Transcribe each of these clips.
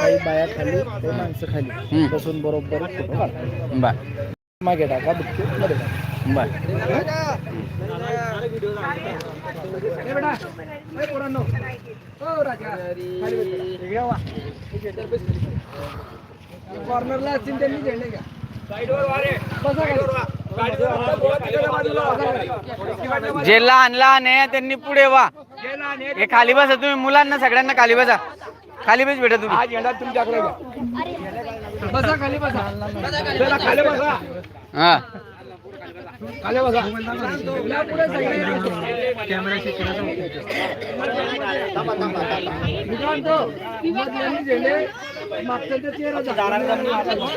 काही बाया खाली काही माणसं खाली. हम्म. बसून बरोबर फोटो काढतात. बर. मागे टाका बुक्की मध्ये टाका. बर. कॉर्नरला असतील त्यांनी झेंडे घ्या. जे लहान लहान आहे त्यांनी पुढे वा. हे खाली बसा तुम्ही मुलांना सगळ्यांना खाली बसा. खाली बस भेटा तुम्ही. झेंडा तुमच्याकडे. बसा खाली बसा. जरा खाली बसा. हा. खाली बसा. या पुढे.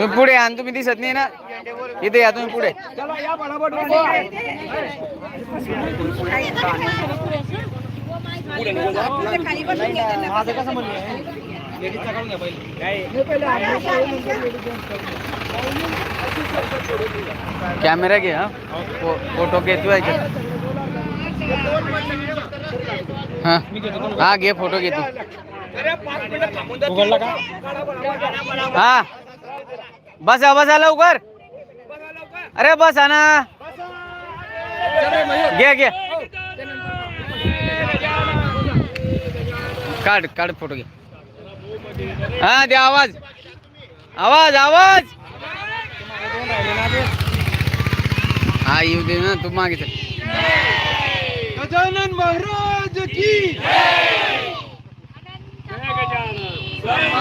तुम्ही आणि तुम्ही दिसत नाही ना. इथे या तुम्ही पुढे. चला या नको. माझं म्हणणं आहे? हे? कॅमेरा घे हा फ़ोटो घेतोय हा? हा घे फ़ोटो घेतो हा। बसा बसा लवकर अरे, बसा ना घे घे काढ काढ फ़ोटो घे हा दे आवाज आवाज आवाज हा येऊ दे ना तू मागे चल गजानन महाराज की जय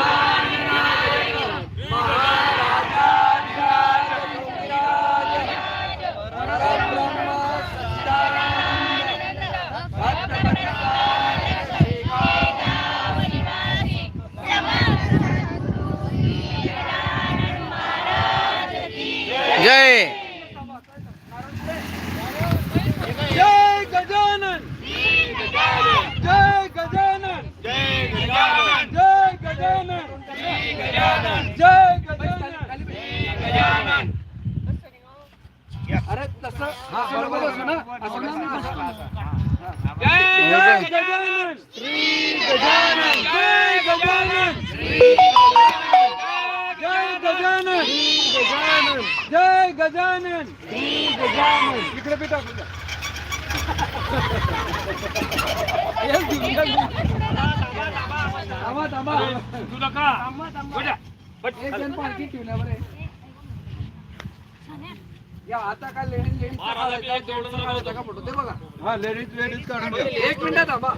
आता काय लेडीज़ लेडीज़ का? फ़ोटो? ते बघा. हा लेडीज़ लेडीज़ काढून एक मिनिट थांबा.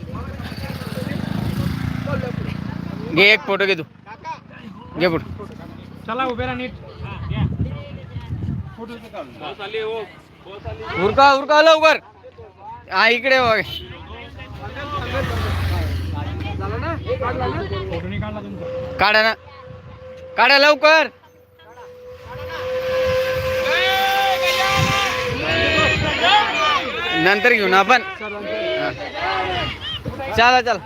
घे एक फ़ोटो घे तू. घे फ़ोटो. चला उभे राहा नीट. उरका उरका लवकर. हा इकडे बघ. ना काढा ना. काढा लवकर. नंतर घेऊ ना आपण. चला चला.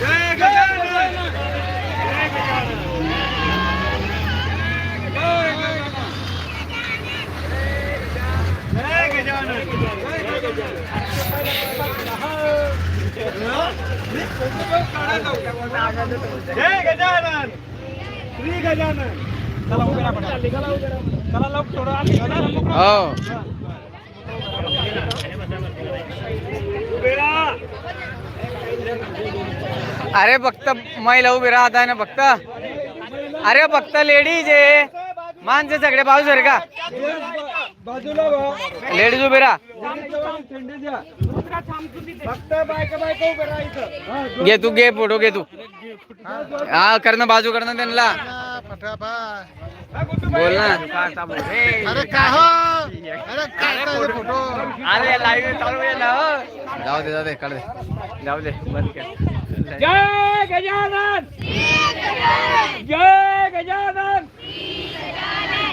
जय गजानन जय गजानन. जय गजानन श्री गजानन. चला उभे राहा चला लवकर. थोडं आली का ना? हो. अरे फक्त महिला उभी राहत आहे ना फक्त अरे फक्त लेडीज आहे. माणसं सगळे सर का? बाजूला. लेडीज उभी राहा. हा, घे तू घे फोटो घे तू. हा करणं बाजू करणं त्यांना. बोल ना. अरे का हो? फोटो? अरे लाईव्ह चालू आहे ना हो. जाऊ दे जाऊ दे काढ दे. जाऊ दे बंद कर. जय गजानन! जय गजानन!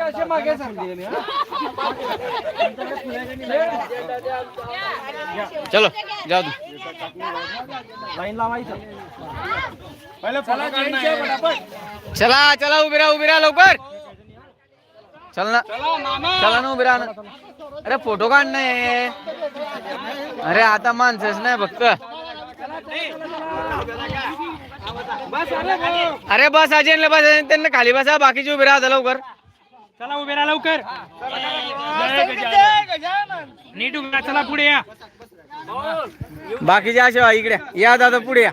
असे मागे चलो जाऊ लाईन लावायचं. पहिले चला चला चला. उभी राहा उभी राहा लवकर. चल ना. चला ना उभी राहा ना. अरे फोटो काढ नाही अरे आता माणसंच नाही फक्त. बस अरे बस. अजय बस त्यांना खाली बसा बाकीचे उभे राहा लवकर. चला उभे राहा लवकर. नीट उभे राहा चला पुढे या. बाकीचे असे इकडे. या दादा पुढे या.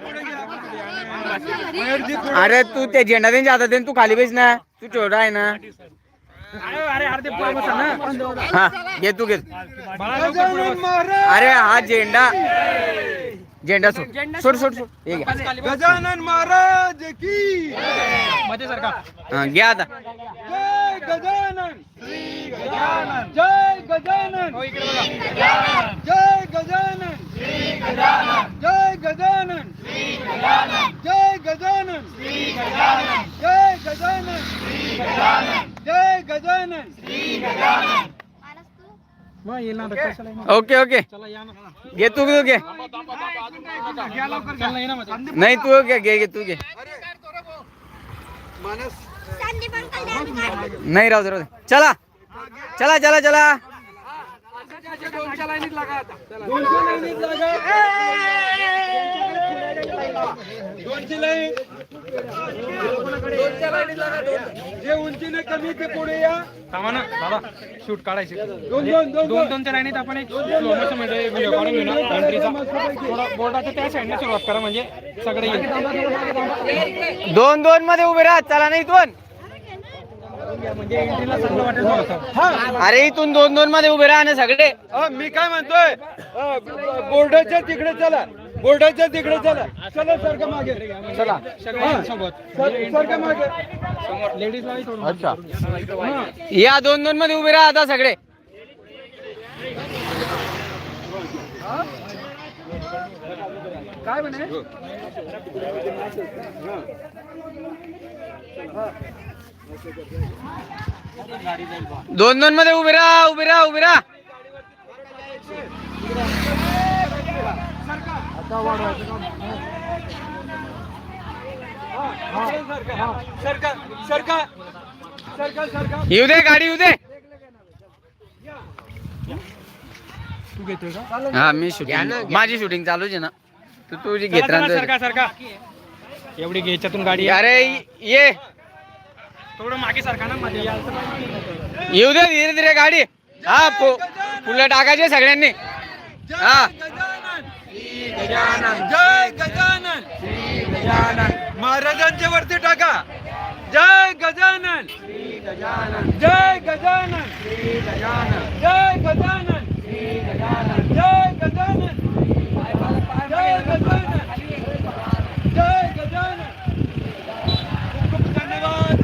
अरे तू ते झेंडा त्यांच्या हातात दे न, तू खाली बेस ना. तू छोटा आहे ना. अरे अरे अर्धे पुढे बसा ना. हा घे तू घे बाळा लवकर पुढे बस. अरे हा झेंडा. झेंडा सोड. सोड सोड. सोड हे घ्या. गजानन महाराज की. मध्ये सरका हा घ्या आता. गजानन श्री गजानन जय गजानन हो इकडे बघा जय गजानन श्री गजानन जय गजानन श्री गजानन जय गजानन श्री गजानन जय गजानन श्री गजानन जय गजानन श्री गजानन मग येणार कशाला ओके ओके चला या ना घे तू तू घे घ्या लवकर चला ना, ये ना मध्ये. नाही तू घे घे घे तू घे नाही राहू दे राहू दे. चला. चला चला चला. दोनच्या जे उंचीने कमी ते पुढे या. थांबा ना बाबा शूट काढायचे. दोन दोन दोन दोन. दोनच्या लाईनीत आपण एक slow motion मध्ये व्हिडिओ काढून घेऊ ना. एंट्रीचा थोडा बोर्डाच्या त्या साईडने सुरुवात करा म्हणजे सगळे येईल. दोन दोन मध्ये उभे राहा चला नाही दोन म्हणजे एंट्रीला चांगलं वाटेल थोडंसं. अरे इथून दोन दोन मध्ये उभे राहा ना सगळे. अ, मी काय म्हणतोय? बोर्डाच्या तिकडे चला. बोर्डाच्या तिकडे चला. चला सारखं मागे. चला. सारखं मागे. लेडीज अच्छा. या दोन दोन मध्ये उभे राहा आता सगळे. काय म्हणे? दोन दोन मध्ये उभे राहा उभे राहा उभे राहा. येऊ दे गाडी येऊ दे. तू घेतोय का हा मी शूटिंग माझी शूटिंग चालूच आहे ना. तू तुझी घेत राहा सरका सरका एवढी घ्यायच्यातून गाडी. अरे ये. थोडं मागे सरका ना मध्ये. येऊ दे धीरे धीरे गाडी. हा फुलं टाकायचे सगळ्यांनी. हा. गजानन. जय गजानन. श्री गजानन महाराजांच्या वरती टाका. जय गजानन. श्री गजानन जय गजानन. श्री गजानन जय गजानन. श्री गजानन जय गजानन. जय गजानन. जय गजानन. खूप खूप धन्यवाद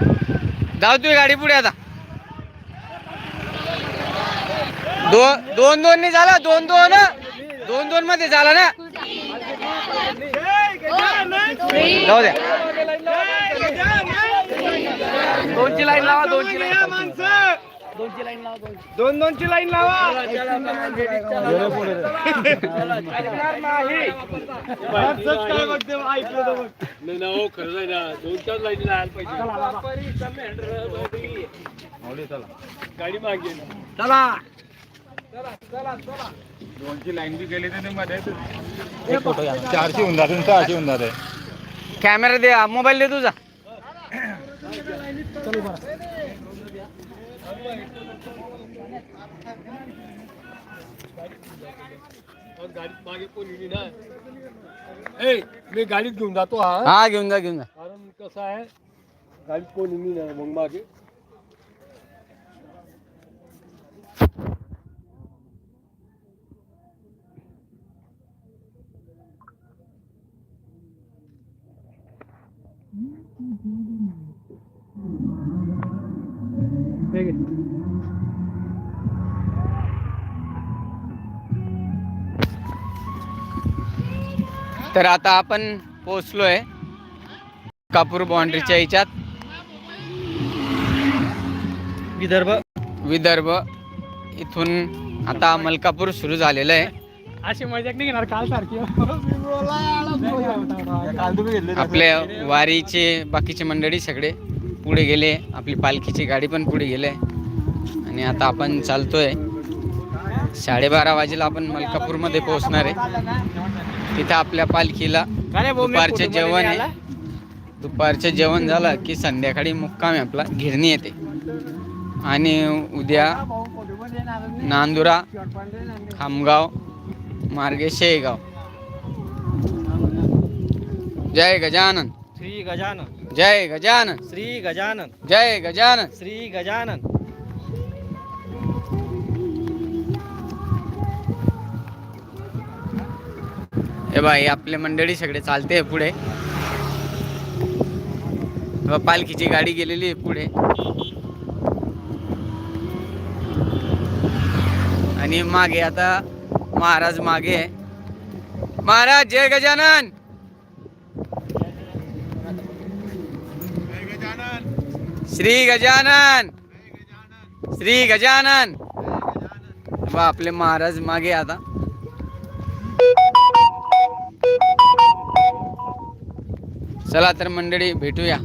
जाऊ तुझी गाडी पुढे आता. दोन दोन दोन ने झाला. दोन दोन. दोन दोन मध्ये झाला ना? जाऊ द्या दोनची लाईन लावा दोनची लाईन माणसं दोन दोनची लाईन लावा ऐकणार नाही. माणसंच काय बघते मग ऐकलं तर बघ. चला चारशे होऊन जाते सहाशे होऊन जाते कॅमेरा दे मोबाइल दे तुझा. गाड़ी गाडीत घेऊन जातो हा? हा घेऊन जा घेऊन जा. कारण कसं आहे गाडीत कोणी नाही मग मागे तर आता आपण पोचलोय कापूर बाउंड्रीच्या याच्यात. विदर्भ. विदर्भ. इथून आता मलकापूर सुरू झालेलं आहे. अशी मजाक नाही घेणार काल सारखी. आपल्या वारीचे बाकीचे मंडळी सगळे पुढे गेले. आपली पालखीची गाडी पण पुढे गेले. आणि आता आपण चालतोय. साडेबारा वाजेला आपण मलकापूरमध्ये पोहोचणार आहे. तिथं आपल्या पालखीला दुपारचे जेवण आहे. दुपारचे जेवण झालं की संध्याकाळी मुक्काम आपला घिरणी येते. आणि उद्या नांदुरा खामगाव मार्गे शेगाव. जय गजानन. श्री गजानन. जय गजानन. श्री गजानन. जय गजानन. श्री गजानन. हे बाई आपले मंडळी सगळे चालते पुढे. पालखीची गाडी गेलेली आहे पुढे. आणि मागे आता महाराज मागे आहे. महाराज जय गजानन! श्री गजानन! श्री गजानन! व आपले महाराज मागे आता. चला तर मंडळी भेटूया.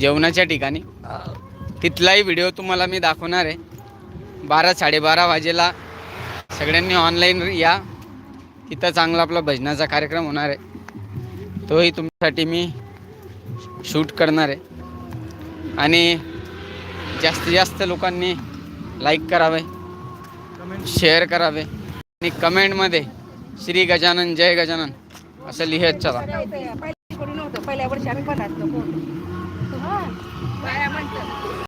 जेवणाच्या ठिकाणी. तिथलाही व्हिडिओ तुम्हाला मी दाखवणार आहे. बारा साडेबारा वाजेला सगळ्यांनी ऑनलाईन या. तिथं चांगला आपला भजनाचा कार्यक्रम होणार आहे. तोही तुमच्यासाठी मी शूट करणार आहे. आणि जास्तीत जास्त लोकांनी लाईक करावे शेअर करावे. आणि कमेंटमध्ये श्री गजानन जय गजानन. असं लिहित चला. पहिल्या पहिल्या वर्षी आम्ही पण असतो